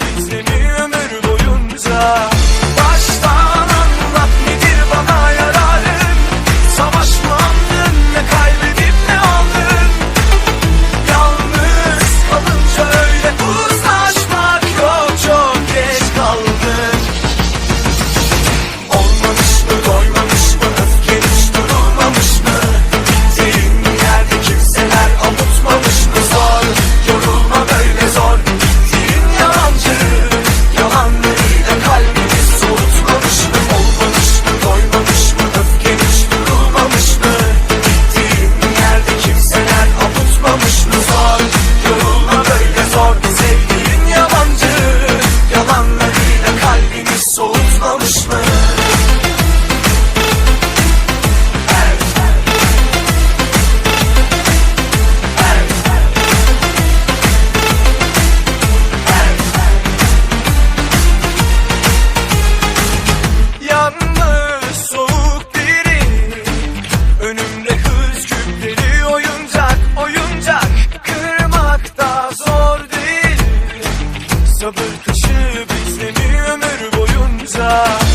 Biz seni ömür boyunca. Yeah.